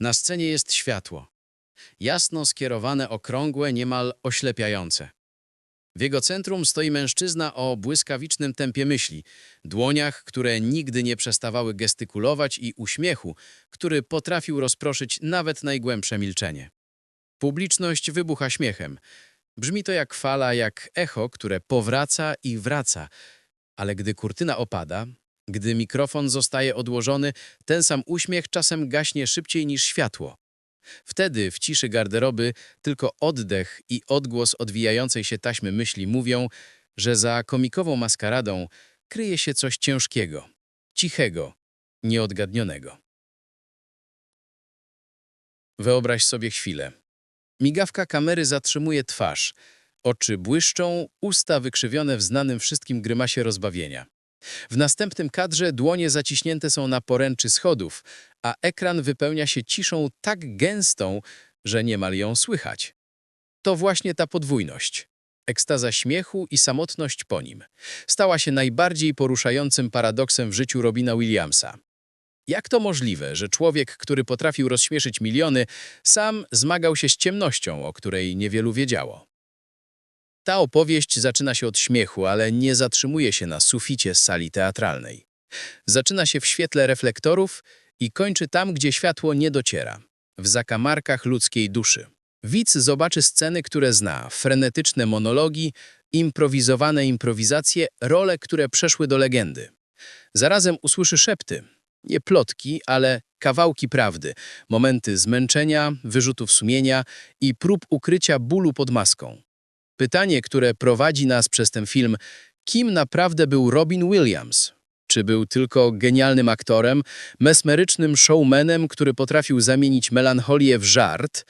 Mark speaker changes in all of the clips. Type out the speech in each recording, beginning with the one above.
Speaker 1: Na scenie jest światło. Jasno skierowane, okrągłe, niemal oślepiające. W jego centrum stoi mężczyzna o błyskawicznym tempie myśli, dłoniach, które nigdy nie przestawały gestykulować i uśmiechu, który potrafił rozproszyć nawet najgłębsze milczenie. Publiczność wybucha śmiechem. Brzmi to jak fala, jak echo, które powraca i wraca. Ale gdy kurtyna opada, gdy mikrofon zostaje odłożony, ten sam uśmiech czasem gaśnie szybciej niż światło. Wtedy w ciszy garderoby tylko oddech i odgłos odwijającej się taśmy myśli mówią, że za komikową maskaradą kryje się coś ciężkiego, cichego, nieodgadnionego. Wyobraź sobie chwilę. Migawka kamery zatrzymuje twarz. Oczy błyszczą, usta wykrzywione w znanym wszystkim grymasie rozbawienia. W następnym kadrze dłonie zaciśnięte są na poręczy schodów, a ekran wypełnia się ciszą tak gęstą, że niemal ją słychać. To właśnie ta podwójność. Ekstaza śmiechu i samotność po nim. Stała się najbardziej poruszającym paradoksem w życiu Robina Williamsa. Jak to możliwe, że człowiek, który potrafił rozśmieszyć miliony, sam zmagał się z ciemnością, o której niewielu wiedziało? Ta opowieść zaczyna się od śmiechu, ale nie zatrzymuje się na suficie sali teatralnej. Zaczyna się w świetle reflektorów i kończy tam, gdzie światło nie dociera, w zakamarkach ludzkiej duszy. Widz zobaczy sceny, które zna, frenetyczne monologi, improwizowane improwizacje, role, które przeszły do legendy. Zarazem usłyszy szepty, nie plotki, ale kawałki prawdy, momenty zmęczenia, wyrzutów sumienia i prób ukrycia bólu pod maską. Pytanie, które prowadzi nas przez ten film, kim naprawdę był Robin Williams? Czy był tylko genialnym aktorem, mesmerycznym showmanem, który potrafił zamienić melancholię w żart?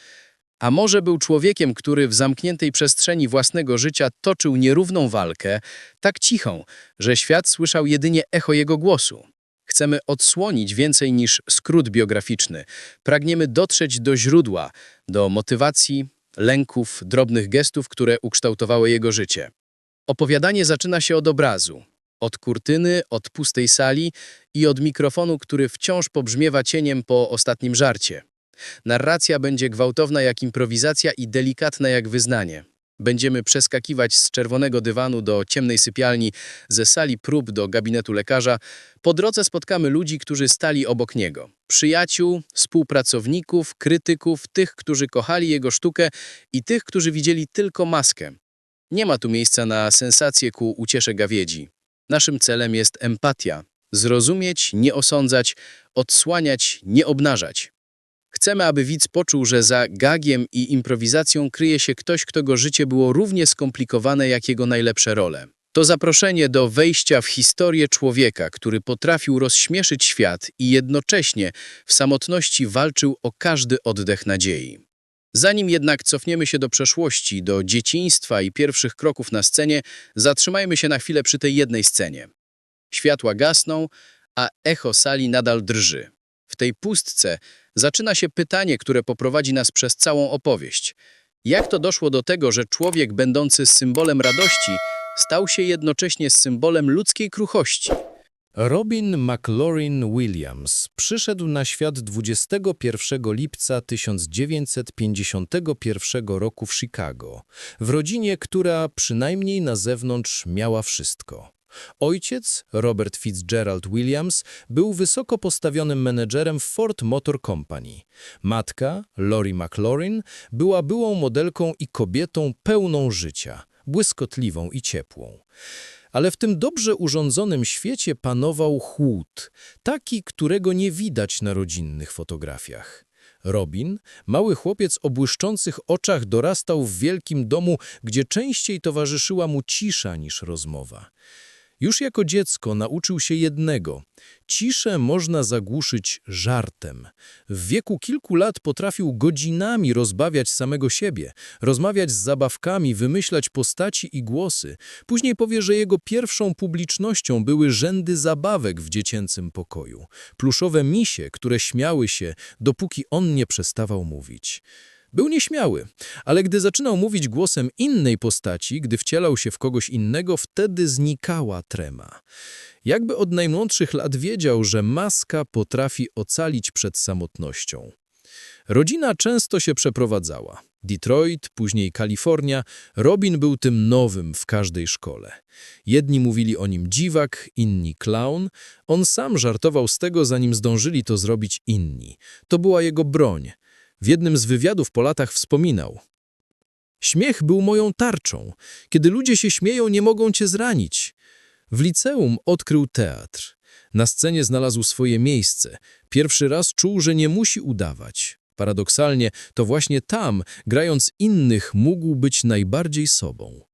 Speaker 1: A może był człowiekiem, który w zamkniętej przestrzeni własnego życia toczył nierówną walkę, tak cichą, że świat słyszał jedynie echo jego głosu? Chcemy odsłonić więcej niż skrót biograficzny. Pragniemy dotrzeć do źródła, do motywacji, lęków, drobnych gestów, które ukształtowały jego życie. Opowiadanie zaczyna się od obrazu, od kurtyny, od pustej sali i od mikrofonu, który wciąż pobrzmiewa cieniem po ostatnim żarcie. Narracja będzie gwałtowna jak improwizacja i delikatna jak wyznanie. Będziemy przeskakiwać z czerwonego dywanu do ciemnej sypialni, ze sali prób do gabinetu lekarza. Po drodze spotkamy ludzi, którzy stali obok niego. Przyjaciół, współpracowników, krytyków, tych, którzy kochali jego sztukę i tych, którzy widzieli tylko maskę. Nie ma tu miejsca na sensację ku uciesze gawiedzi. Naszym celem jest empatia. Zrozumieć, nie osądzać, odsłaniać, nie obnażać. Chcemy, aby widz poczuł, że za gagiem i improwizacją kryje się ktoś, którego życie było równie skomplikowane jak jego najlepsze role. To zaproszenie do wejścia w historię człowieka, który potrafił rozśmieszyć świat i jednocześnie w samotności walczył o każdy oddech nadziei. Zanim jednak cofniemy się do przeszłości, do dzieciństwa i pierwszych kroków na scenie, zatrzymajmy się na chwilę przy tej jednej scenie. Światła gasną, a echo sali nadal drży. W tej pustce zaczyna się pytanie, które poprowadzi nas przez całą opowieść. Jak to doszło do tego, że człowiek będący symbolem radości stał się jednocześnie symbolem ludzkiej kruchości?
Speaker 2: Robin McLaurin Williams przyszedł na świat 21 lipca 1951 roku w Chicago, w rodzinie, która przynajmniej na zewnątrz miała wszystko. Ojciec, Robert Fitzgerald Williams, był wysoko postawionym menedżerem w Ford Motor Company. Matka, Lori McLaurin, była byłą modelką i kobietą pełną życia, błyskotliwą i ciepłą. Ale w tym dobrze urządzonym świecie panował chłód, taki, którego nie widać na rodzinnych fotografiach. Robin, mały chłopiec o błyszczących oczach, dorastał w wielkim domu, gdzie częściej towarzyszyła mu cisza niż rozmowa. Już jako dziecko nauczył się jednego – ciszę można zagłuszyć żartem. W wieku kilku lat potrafił godzinami rozbawiać samego siebie, rozmawiać z zabawkami, wymyślać postaci i głosy. Później powie, że jego pierwszą publicznością były rzędy zabawek w dziecięcym pokoju. Pluszowe misie, które śmiały się, dopóki on nie przestawał mówić. Był nieśmiały, ale gdy zaczynał mówić głosem innej postaci, gdy wcielał się w kogoś innego, wtedy znikała trema. Jakby od najmłodszych lat wiedział, że maska potrafi ocalić przed samotnością. Rodzina często się przeprowadzała. Detroit, później Kalifornia. Robin był tym nowym w każdej szkole. Jedni mówili o nim dziwak, inni clown. On sam żartował z tego, zanim zdążyli to zrobić inni. To była jego broń. W jednym z wywiadów po latach wspominał. Śmiech był moją tarczą. Kiedy ludzie się śmieją, nie mogą cię zranić. W liceum odkrył teatr. Na scenie znalazł swoje miejsce. Pierwszy raz czuł, że nie musi udawać. Paradoksalnie, to właśnie tam, grając innych, mógł być najbardziej sobą.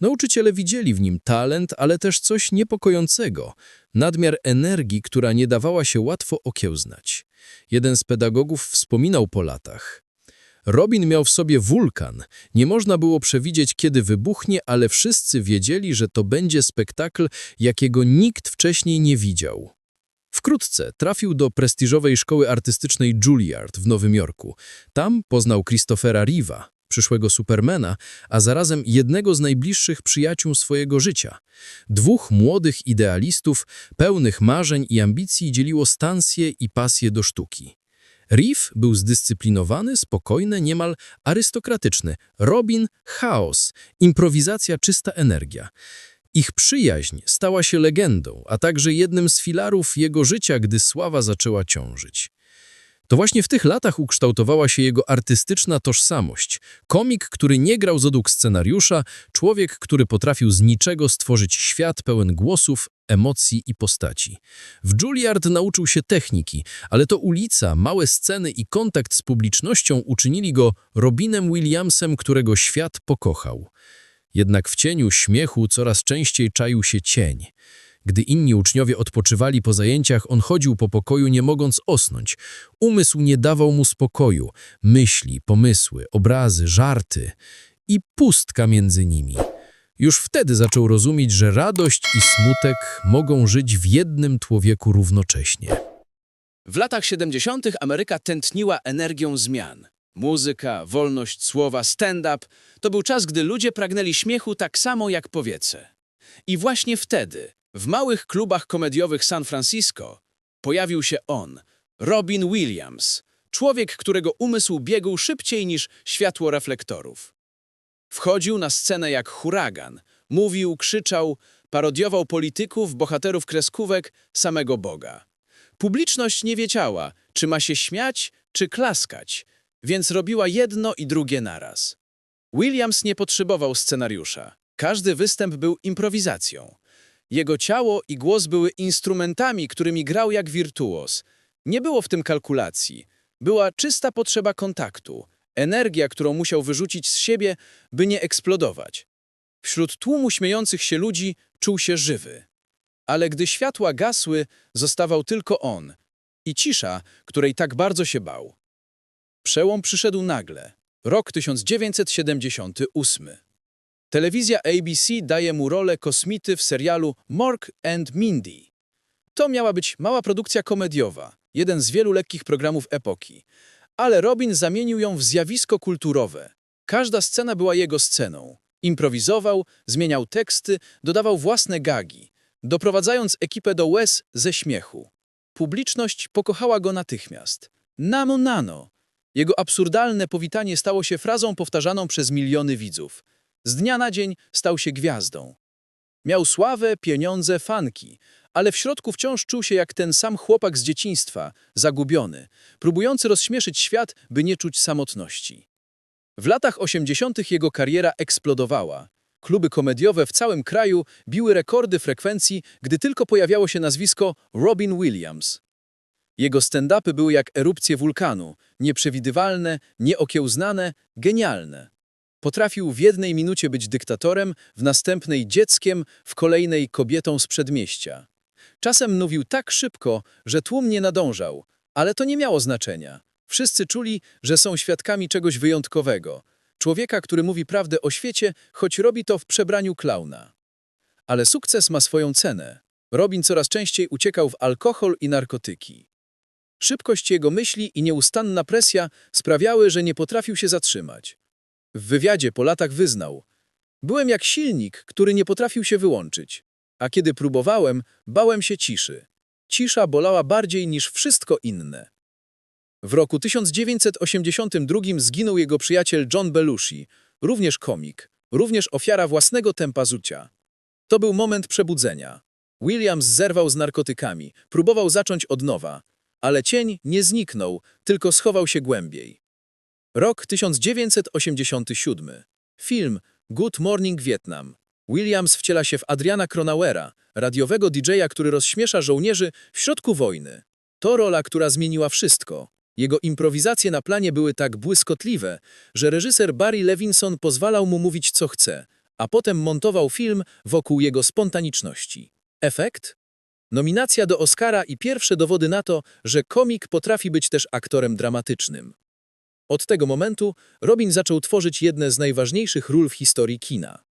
Speaker 2: Nauczyciele widzieli w nim talent, ale też coś niepokojącego. Nadmiar energii, która nie dawała się łatwo okiełznać. Jeden z pedagogów wspominał po latach. Robin miał w sobie wulkan. Nie można było przewidzieć, kiedy wybuchnie, ale wszyscy wiedzieli, że to będzie spektakl, jakiego nikt wcześniej nie widział. Wkrótce trafił do prestiżowej szkoły artystycznej Juilliard w Nowym Jorku. Tam poznał Christophera Reeve'a, przyszłego Supermana, a zarazem jednego z najbliższych przyjaciół swojego życia. Dwóch młodych idealistów, pełnych marzeń i ambicji dzieliło stancję i pasję do sztuki. Reeve był zdyscyplinowany, spokojny, niemal arystokratyczny. Robin – chaos, improwizacja, czysta energia. Ich przyjaźń stała się legendą, a także jednym z filarów jego życia, gdy sława zaczęła ciążyć. To właśnie w tych latach ukształtowała się jego artystyczna tożsamość. Komik, który nie grał zodług scenariusza, człowiek, który potrafił z niczego stworzyć świat pełen głosów, emocji i postaci. W Juilliard nauczył się techniki, ale to ulica, małe sceny i kontakt z publicznością uczynili go Robinem Williamsem, którego świat pokochał. Jednak w cieniu śmiechu coraz częściej czaił się cień. Gdy inni uczniowie odpoczywali po zajęciach, on chodził po pokoju, nie mogąc osnąć. Umysł nie dawał mu spokoju. Myśli, pomysły, obrazy, żarty i pustka między nimi. Już wtedy zaczął rozumieć, że radość i smutek mogą żyć w jednym człowieku równocześnie.
Speaker 3: W latach 70. Ameryka tętniła energią zmian. Muzyka, wolność słowa, stand-up to był czas, gdy ludzie pragnęli śmiechu tak samo jak powietrze. I właśnie wtedy, w małych klubach komediowych San Francisco, pojawił się on, Robin Williams, człowiek, którego umysł biegł szybciej niż światło reflektorów. Wchodził na scenę jak huragan, mówił, krzyczał, parodiował polityków, bohaterów kreskówek, samego Boga. Publiczność nie wiedziała, czy ma się śmiać, czy klaskać, więc robiła jedno i drugie naraz. Williams nie potrzebował scenariusza. Każdy występ był improwizacją. Jego ciało i głos były instrumentami, którymi grał jak wirtuos. Nie było w tym kalkulacji. Była czysta potrzeba kontaktu, energia, którą musiał wyrzucić z siebie, by nie eksplodować. Wśród tłumu śmiejących się ludzi czuł się żywy. Ale gdy światła gasły, zostawał tylko on i cisza, której tak bardzo się bał. Przełom przyszedł nagle. Rok 1978. Telewizja ABC daje mu rolę kosmity w serialu Mork and Mindy. To miała być mała produkcja komediowa, jeden z wielu lekkich programów epoki. Ale Robin zamienił ją w zjawisko kulturowe. Każda scena była jego sceną. Improwizował, zmieniał teksty, dodawał własne gagi, doprowadzając ekipę do łez ze śmiechu. Publiczność pokochała go natychmiast. Namo nano. Jego absurdalne powitanie stało się frazą powtarzaną przez miliony widzów. Z dnia na dzień stał się gwiazdą. Miał sławę, pieniądze, fanki, ale w środku wciąż czuł się jak ten sam chłopak z dzieciństwa, zagubiony, próbujący rozśmieszyć świat, by nie czuć samotności. W latach 80. jego kariera eksplodowała. Kluby komediowe w całym kraju biły rekordy frekwencji, gdy tylko pojawiało się nazwisko Robin Williams. Jego stand-upy były jak erupcje wulkanu, nieprzewidywalne, nieokiełznane, genialne. Potrafił w jednej minucie być dyktatorem, w następnej dzieckiem, w kolejnej kobietą z przedmieścia. Czasem mówił tak szybko, że tłum nie nadążał, ale to nie miało znaczenia. Wszyscy czuli, że są świadkami czegoś wyjątkowego. Człowieka, który mówi prawdę o świecie, choć robi to w przebraniu klauna. Ale sukces ma swoją cenę. Robin coraz częściej uciekał w alkohol i narkotyki. Szybkość jego myśli i nieustanna presja sprawiały, że nie potrafił się zatrzymać. W wywiadzie po latach wyznał: Byłem jak silnik, który nie potrafił się wyłączyć. A kiedy próbowałem, bałem się ciszy. Cisza bolała bardziej niż wszystko inne. W roku 1982 zginął jego przyjaciel John Belushi, również komik, również ofiara własnego tempa życia. To był moment przebudzenia. Williams zerwał z narkotykami, próbował zacząć od nowa, ale cień nie zniknął, tylko schował się głębiej. Rok 1987. Film Good Morning Vietnam. Williams wciela się w Adriana Cronauera, radiowego DJ-a, który rozśmiesza żołnierzy w środku wojny. To rola, która zmieniła wszystko. Jego improwizacje na planie były tak błyskotliwe, że reżyser Barry Levinson pozwalał mu mówić co chce, a potem montował film wokół jego spontaniczności. Efekt? Nominacja do Oscara i pierwsze dowody na to, że komik potrafi być też aktorem dramatycznym. Od tego momentu Robin zaczął tworzyć jedne z najważniejszych ról w historii kina.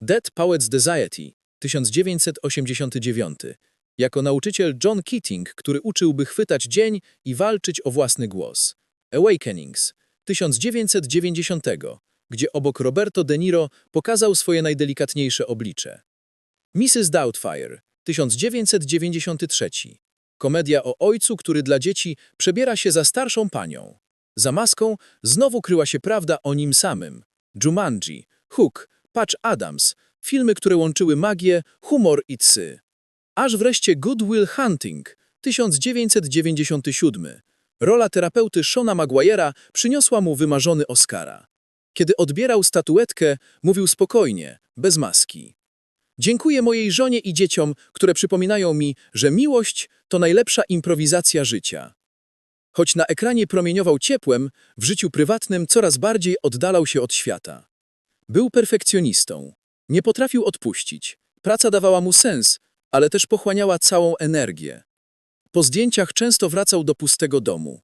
Speaker 3: Dead Poets Society 1989 jako nauczyciel John Keating, który uczył, by chwytać dzień i walczyć o własny głos. Awakenings 1990, gdzie obok Roberto De Niro pokazał swoje najdelikatniejsze oblicze. Mrs. Doubtfire 1993. Komedia o ojcu, który dla dzieci przebiera się za starszą panią. Za maską znowu kryła się prawda o nim samym. Jumanji, Hook, Patch Adams, filmy, które łączyły magię, humor i psy. Aż wreszcie Good Will Hunting 1997. Rola terapeuty Shona Maguire'a przyniosła mu wymarzony Oscara. Kiedy odbierał statuetkę, mówił spokojnie, bez maski. Dziękuję mojej żonie i dzieciom, które przypominają mi, że miłość to najlepsza improwizacja życia. Choć na ekranie promieniował ciepłem, w życiu prywatnym coraz bardziej oddalał się od świata. Był perfekcjonistą. Nie potrafił odpuścić. Praca dawała mu sens, ale też pochłaniała całą energię. Po zdjęciach często wracał do pustego domu.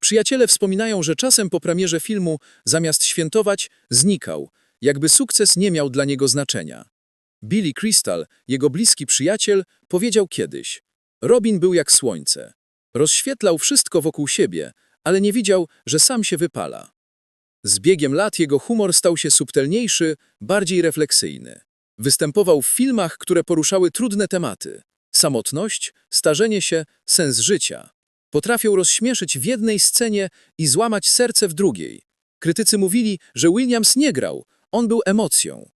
Speaker 3: Przyjaciele wspominają, że czasem po premierze filmu, zamiast świętować, znikał, jakby sukces nie miał dla niego znaczenia. Billy Crystal, jego bliski przyjaciel, powiedział kiedyś: Robin był jak słońce. Rozświetlał wszystko wokół siebie, ale nie widział, że sam się wypala. Z biegiem lat jego humor stał się subtelniejszy, bardziej refleksyjny. Występował w filmach, które poruszały trudne tematy. Samotność, starzenie się, sens życia. Potrafił rozśmieszyć w jednej scenie i złamać serce w drugiej. Krytycy mówili, że Williams nie grał, on był emocją.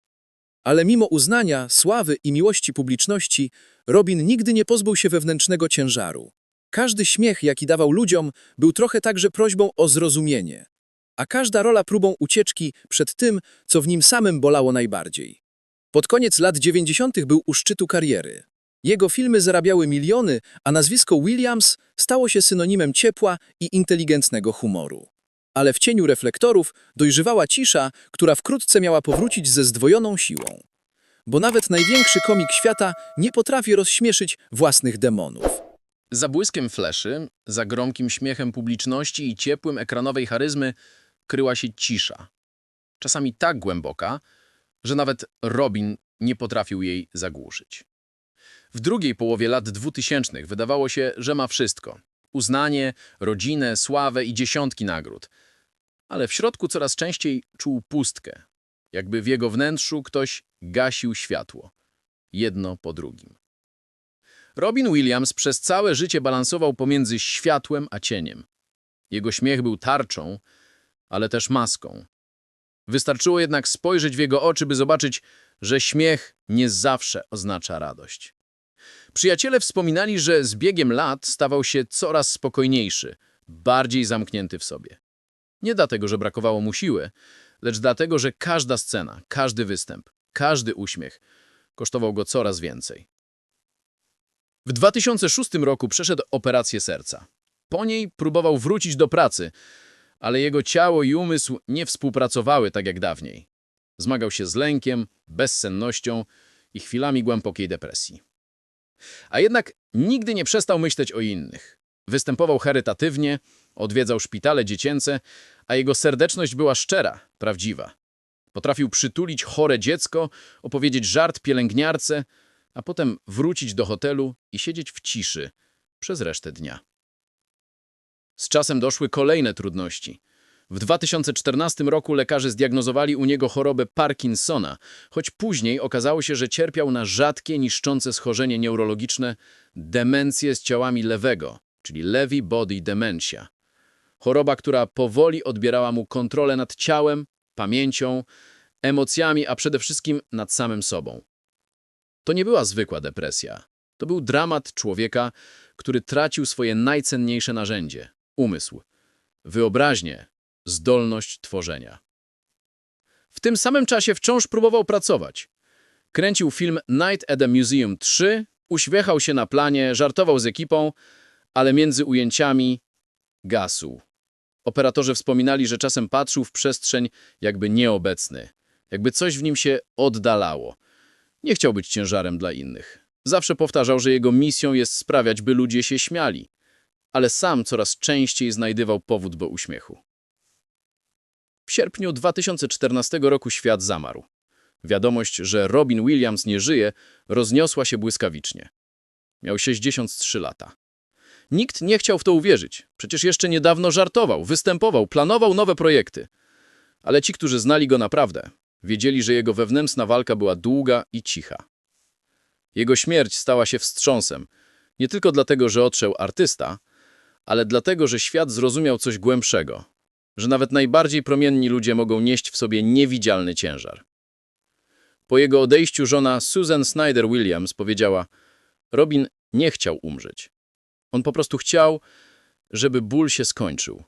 Speaker 3: Ale mimo uznania, sławy i miłości publiczności, Robin nigdy nie pozbył się wewnętrznego ciężaru. Każdy śmiech, jaki dawał ludziom, był trochę także prośbą o zrozumienie. A każda rola próbą ucieczki przed tym, co w nim samym bolało najbardziej. Pod koniec lat 90. był u szczytu kariery. Jego filmy zarabiały miliony, a nazwisko Williams stało się synonimem ciepła i inteligentnego humoru. Ale w cieniu reflektorów dojrzewała cisza, która wkrótce miała powrócić ze zdwojoną siłą. Bo nawet największy komik świata nie potrafi rozśmieszyć własnych demonów.
Speaker 2: Za błyskiem fleszy, za gromkim śmiechem publiczności i ciepłym ekranowej charyzmy kryła się cisza. Czasami tak głęboka, że nawet Robin nie potrafił jej zagłuszyć. W drugiej połowie lat dwutysięcznych wydawało się, że ma wszystko. Uznanie, rodzinę, sławę i dziesiątki nagród. Ale w środku coraz częściej czuł pustkę. Jakby w jego wnętrzu ktoś gasił światło. Jedno po drugim. Robin Williams przez całe życie balansował pomiędzy światłem a cieniem. Jego śmiech był tarczą, ale też maską. Wystarczyło jednak spojrzeć w jego oczy, by zobaczyć, że śmiech nie zawsze oznacza radość. Przyjaciele wspominali, że z biegiem lat stawał się coraz spokojniejszy, bardziej zamknięty w sobie. Nie dlatego, że brakowało mu siły, lecz dlatego, że każda scena, każdy występ, każdy uśmiech kosztował go coraz więcej. W 2006 roku przeszedł operację serca. Po niej próbował wrócić do pracy, ale jego ciało i umysł nie współpracowały tak jak dawniej. Zmagał się z lękiem, bezsennością i chwilami głębokiej depresji. A jednak nigdy nie przestał myśleć o innych. Występował charytatywnie, odwiedzał szpitale dziecięce, a jego serdeczność była szczera, prawdziwa. Potrafił przytulić chore dziecko, opowiedzieć żart pielęgniarce, a potem wrócić do hotelu i siedzieć w ciszy przez resztę dnia. Z czasem doszły kolejne trudności. W 2014 roku lekarze zdiagnozowali u niego chorobę Parkinsona, choć później okazało się, że cierpiał na rzadkie, niszczące schorzenie neurologiczne demencję z ciałami lewego, czyli Lewy Body Dementia. Choroba, która powoli odbierała mu kontrolę nad ciałem, pamięcią, emocjami, a przede wszystkim nad samym sobą. To nie była zwykła depresja. To był dramat człowieka, który tracił swoje najcenniejsze narzędzie – umysł, wyobraźnię, zdolność tworzenia. W tym samym czasie wciąż próbował pracować. Kręcił film Night at the Museum 3, uśmiechał się na planie, żartował z ekipą, ale między ujęciami gasł. Operatorzy wspominali, że czasem patrzył w przestrzeń jakby nieobecny, jakby coś w nim się oddalało. Nie chciał być ciężarem dla innych. Zawsze powtarzał, że jego misją jest sprawiać, by ludzie się śmiali, ale sam coraz częściej znajdywał powód do uśmiechu. W sierpniu 2014 roku świat zamarł. Wiadomość, że Robin Williams nie żyje, rozniosła się błyskawicznie. Miał 63 lata. Nikt nie chciał w to uwierzyć. Przecież jeszcze niedawno żartował, występował, planował nowe projekty. Ale ci, którzy znali go naprawdę, wiedzieli, że jego wewnętrzna walka była długa i cicha. Jego śmierć stała się wstrząsem, nie tylko dlatego, że odszedł artysta, ale dlatego, że świat zrozumiał coś głębszego, że nawet najbardziej promienni ludzie mogą nieść w sobie niewidzialny ciężar. Po jego odejściu żona Susan Snyder Williams powiedziała: Robin nie chciał umrzeć. On po prostu chciał, żeby ból się skończył.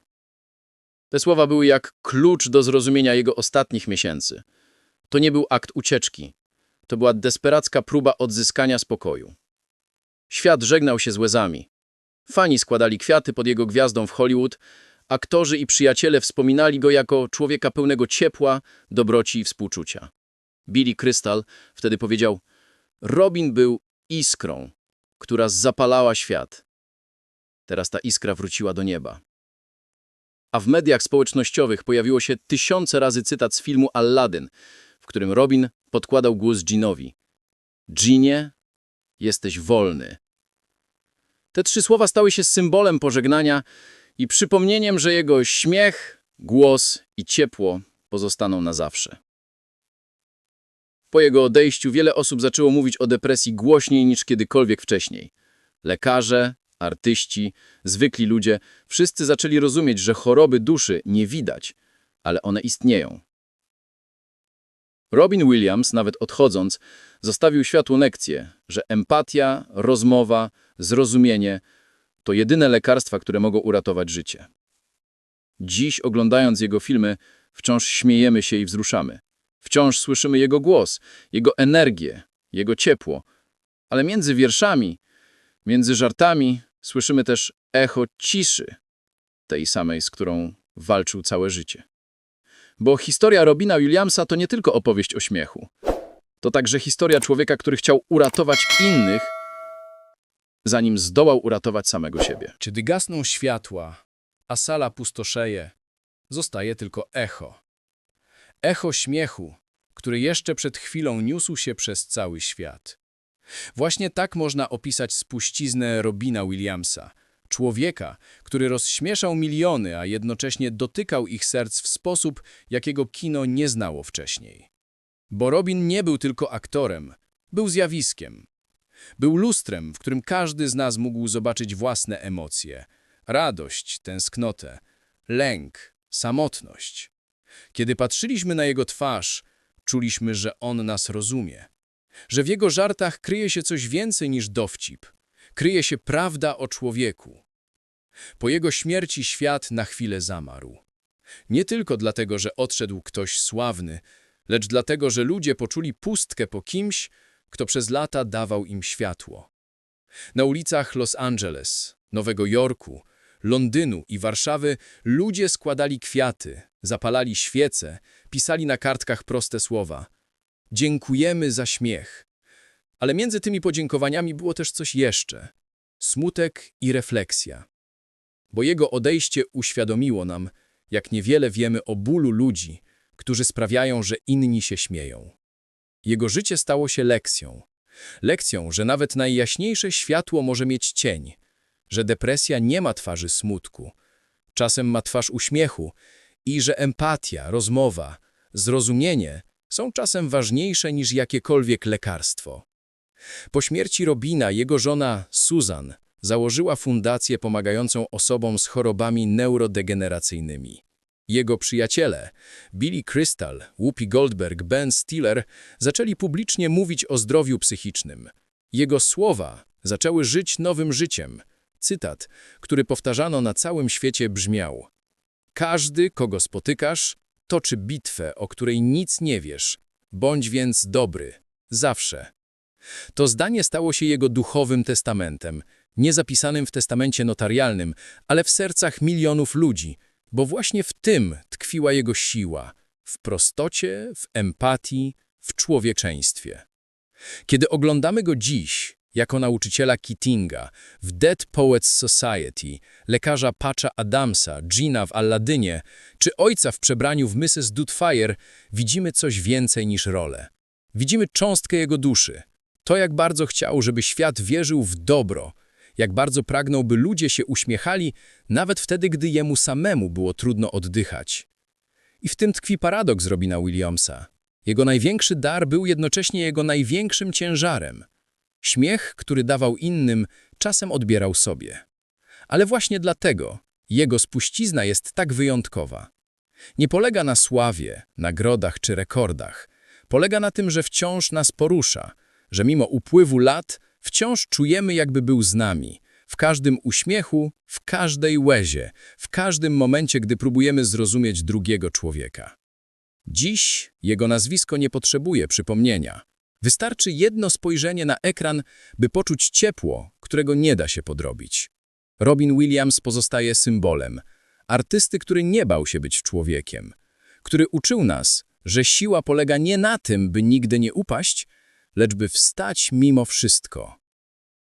Speaker 2: Te słowa były jak klucz do zrozumienia jego ostatnich miesięcy. To nie był akt ucieczki. To była desperacka próba odzyskania spokoju. Świat żegnał się z łezami. Fani składali kwiaty pod jego gwiazdą w Hollywood, aktorzy i przyjaciele wspominali go jako człowieka pełnego ciepła, dobroci i współczucia. Billy Crystal wtedy powiedział: Robin był iskrą, która zapalała świat. Teraz ta iskra wróciła do nieba. A w mediach społecznościowych pojawiło się tysiące razy cytat z filmu Aladdin, w którym Robin podkładał głos Jeanowi. Jeanie, jesteś wolny. Te trzy słowa stały się symbolem pożegnania i przypomnieniem, że jego śmiech, głos i ciepło pozostaną na zawsze. Po jego odejściu wiele osób zaczęło mówić o depresji głośniej niż kiedykolwiek wcześniej. Lekarze, artyści, zwykli ludzie, wszyscy zaczęli rozumieć, że choroby duszy nie widać, ale one istnieją. Robin Williams, nawet odchodząc, zostawił światu lekcję, że empatia, rozmowa, zrozumienie to jedyne lekarstwa, które mogą uratować życie. Dziś, oglądając jego filmy, wciąż śmiejemy się i wzruszamy. Wciąż słyszymy jego głos, jego energię, jego ciepło. Ale między wierszami, między żartami słyszymy też echo ciszy, tej samej, z którą walczył całe życie. Bo historia Robina Williamsa to nie tylko opowieść o śmiechu. To także historia człowieka, który chciał uratować innych, zanim zdołał uratować samego siebie.
Speaker 1: Kiedy gasną światła, a sala pustoszeje, zostaje tylko echo. Echo śmiechu, który jeszcze przed chwilą niósł się przez cały świat. Właśnie tak można opisać spuściznę Robina Williamsa, człowieka, który rozśmieszał miliony, a jednocześnie dotykał ich serc w sposób, jakiego kino nie znało wcześniej. Bo Robin nie był tylko aktorem, był zjawiskiem. Był lustrem, w którym każdy z nas mógł zobaczyć własne emocje. Radość, tęsknotę, lęk, samotność. Kiedy patrzyliśmy na jego twarz, czuliśmy, że on nas rozumie. Że w jego żartach kryje się coś więcej niż dowcip. Kryje się prawda o człowieku. Po jego śmierci świat na chwilę zamarł. Nie tylko dlatego, że odszedł ktoś sławny, lecz dlatego, że ludzie poczuli pustkę po kimś, kto przez lata dawał im światło. Na ulicach Los Angeles, Nowego Jorku, Londynu i Warszawy ludzie składali kwiaty, zapalali świece, pisali na kartkach proste słowa. Dziękujemy za śmiech. Ale między tymi podziękowaniami było też coś jeszcze. Smutek i refleksja. Bo jego odejście uświadomiło nam, jak niewiele wiemy o bólu ludzi, którzy sprawiają, że inni się śmieją. Jego życie stało się lekcją. Lekcją, że nawet najjaśniejsze światło może mieć cień, że depresja nie ma twarzy smutku, czasem ma twarz uśmiechu i że empatia, rozmowa, zrozumienie są czasem ważniejsze niż jakiekolwiek lekarstwo. Po śmierci Robina jego żona Susan założyła fundację pomagającą osobom z chorobami neurodegeneracyjnymi. Jego przyjaciele, Billy Crystal, Whoopi Goldberg, Ben Stiller, zaczęli publicznie mówić o zdrowiu psychicznym. Jego słowa zaczęły żyć nowym życiem. Cytat, który powtarzano na całym świecie brzmiał Każdy, kogo spotykasz, toczy bitwę, o której nic nie wiesz. Bądź więc dobry. Zawsze. To zdanie stało się jego duchowym testamentem, nie zapisanym w testamencie notarialnym, ale w sercach milionów ludzi, bo właśnie w tym tkwiła jego siła, w prostocie, w empatii, w człowieczeństwie. Kiedy oglądamy go dziś, jako nauczyciela Keatinga, w Dead Poets Society, lekarza Patcha Adamsa, Gina w Alladynie, czy ojca w przebraniu w Mrs. Doubtfire, widzimy coś więcej niż rolę. Widzimy cząstkę jego duszy. To, jak bardzo chciał, żeby świat wierzył w dobro, jak bardzo pragnął, by ludzie się uśmiechali, nawet wtedy, gdy jemu samemu było trudno oddychać. I w tym tkwi paradoks Robina Williamsa. Jego największy dar był jednocześnie jego największym ciężarem. Śmiech, który dawał innym, czasem odbierał sobie. Ale właśnie dlatego jego spuścizna jest tak wyjątkowa. Nie polega na sławie, nagrodach czy rekordach. Polega na tym, że wciąż nas porusza, że mimo upływu lat wciąż czujemy, jakby był z nami. W każdym uśmiechu, w każdej łezie, w każdym momencie, gdy próbujemy zrozumieć drugiego człowieka. Dziś jego nazwisko nie potrzebuje przypomnienia. Wystarczy jedno spojrzenie na ekran, by poczuć ciepło, którego nie da się podrobić. Robin Williams pozostaje symbolem. Artysty, który nie bał się być człowiekiem. Który uczył nas, że siła polega nie na tym, by nigdy nie upaść, lecz by wstać mimo wszystko.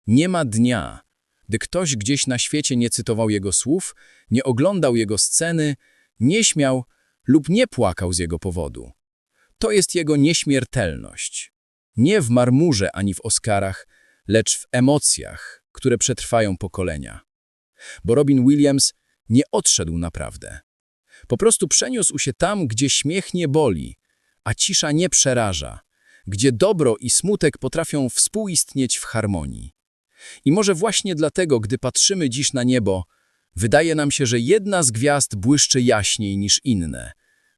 Speaker 1: Nie ma dnia, gdy ktoś gdzieś na świecie nie cytował jego słów, nie oglądał jego sceny, nie śmiał lub nie płakał z jego powodu. To jest jego nieśmiertelność. Nie w marmurze ani w Oscarach, lecz w emocjach, które przetrwają pokolenia. Bo Robin Williams nie odszedł naprawdę. Po prostu przeniósł się tam, gdzie śmiech nie boli, a cisza nie przeraża, gdzie dobro i smutek potrafią współistnieć w harmonii. I może właśnie dlatego, gdy patrzymy dziś na niebo, wydaje nam się, że jedna z gwiazd błyszczy jaśniej niż inne,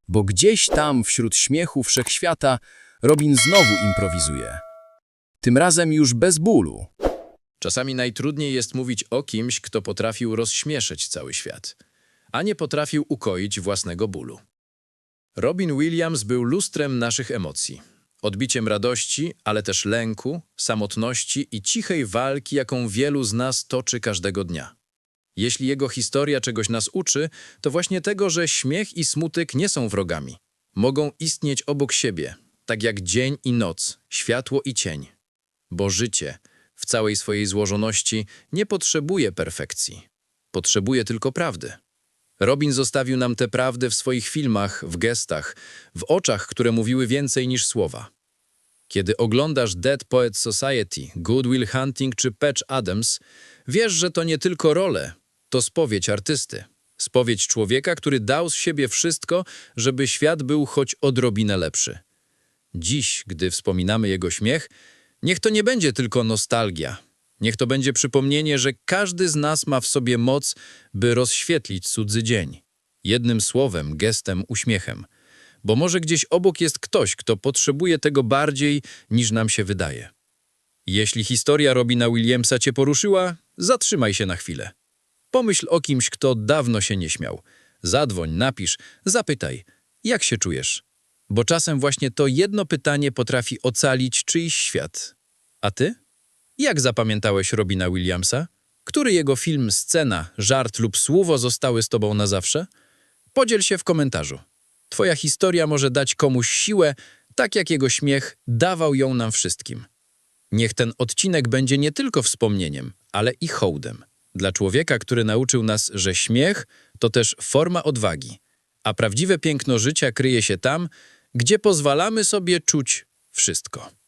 Speaker 1: bo gdzieś tam wśród śmiechu wszechświata Robin znowu improwizuje. Tym razem już bez bólu.
Speaker 2: Czasami najtrudniej jest mówić o kimś, kto potrafił rozśmieszyć cały świat, a nie potrafił ukoić własnego bólu. Robin Williams był lustrem naszych emocji. Odbiciem radości, ale też lęku, samotności i cichej walki, jaką wielu z nas toczy każdego dnia. Jeśli jego historia czegoś nas uczy, to właśnie tego, że śmiech i smutek nie są wrogami. Mogą istnieć obok siebie, tak jak dzień i noc, światło i cień. Bo życie, w całej swojej złożoności, nie potrzebuje perfekcji. Potrzebuje tylko prawdy. Robin zostawił nam tę prawdę w swoich filmach, w gestach, w oczach, które mówiły więcej niż słowa. Kiedy oglądasz Dead Poets Society, Good Will Hunting czy Patch Adams, wiesz, że to nie tylko role, to spowiedź artysty. Spowiedź człowieka, który dał z siebie wszystko, żeby świat był choć odrobinę lepszy. Dziś, gdy wspominamy jego śmiech, niech to nie będzie tylko nostalgia. Niech to będzie przypomnienie, że każdy z nas ma w sobie moc, by rozświetlić cudzy dzień. Jednym słowem, gestem, uśmiechem. Bo może gdzieś obok jest ktoś, kto potrzebuje tego bardziej, niż nam się wydaje. Jeśli historia Robina Williamsa cię poruszyła, zatrzymaj się na chwilę. Pomyśl o kimś, kto dawno się nie śmiał. Zadzwoń, napisz, zapytaj, jak się czujesz? Bo czasem właśnie to jedno pytanie potrafi ocalić czyjś świat. A ty? Jak zapamiętałeś Robina Williamsa? Który jego film, scena, żart lub słowo zostały z tobą na zawsze? Podziel się w komentarzu. Twoja historia może dać komuś siłę, tak jak jego śmiech dawał ją nam wszystkim. Niech ten odcinek będzie nie tylko wspomnieniem, ale i hołdem. Dla człowieka, który nauczył nas, że śmiech to też forma odwagi, a prawdziwe piękno życia kryje się tam, gdzie pozwalamy sobie czuć wszystko.